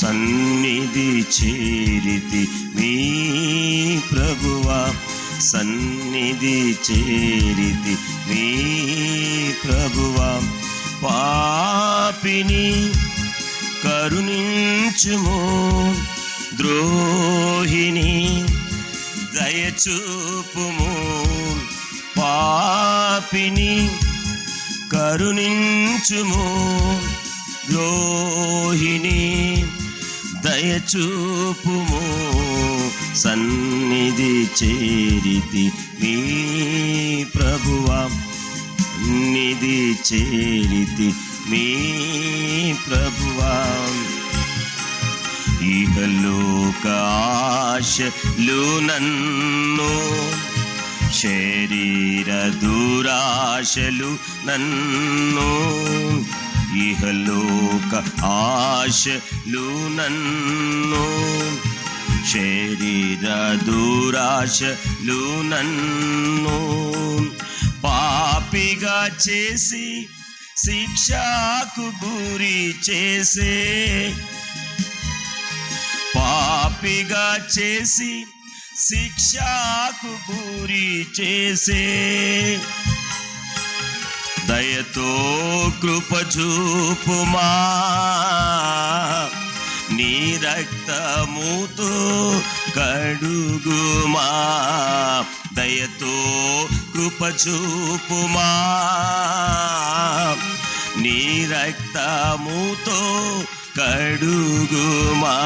సన్నిధి చేరితి మీ ప్రభువా. సన్నిధి చేరితి మీ ప్రభువా. పాపిని కరుణించుము ద్రోహిణి దయచూపుము. పాపిని కరుణించుము ద్రోహిణి దయచూపుము సన్నిధి చేరితి నీ ప్రభువా. నిధి చేరితి నీ ప్రభువా. ఇహలోక ఆశలు నన్ను శరీర దురాశలు నన్ను ఇహలోక ఆశలు నన్ను శరీర దురాశలు నన్ను పాపిగా చేసి శిక్షకు గురి చేసే పాపిగా చేసి శిక్షకు గురి చేసే దయతో కృప చూపుమా నీ రక్తముతో కడుగుమా. దయతో కృప చూపుమా నీ రక్తముతో కడుగుమా.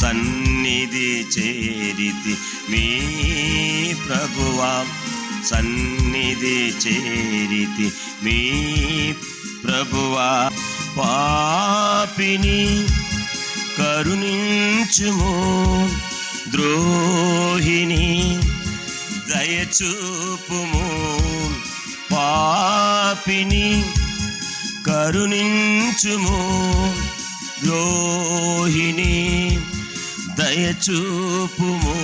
సన్నిధి చేరితి మీ ప్రభువా. సన్నిధి చేరితి మీ ప్రభువా పాపిని కరుణించుము ద్రోహిణి దయచూపుము పాపిని కరుణించుము ద్రోహిణి దయచూపుము.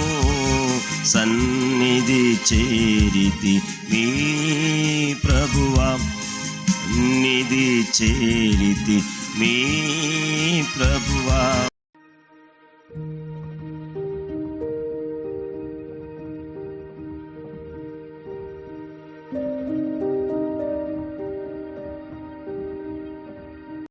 సన్నిధి చేరితి నీ ప్రభువా. నిధి చేరితి నీ ప్రభు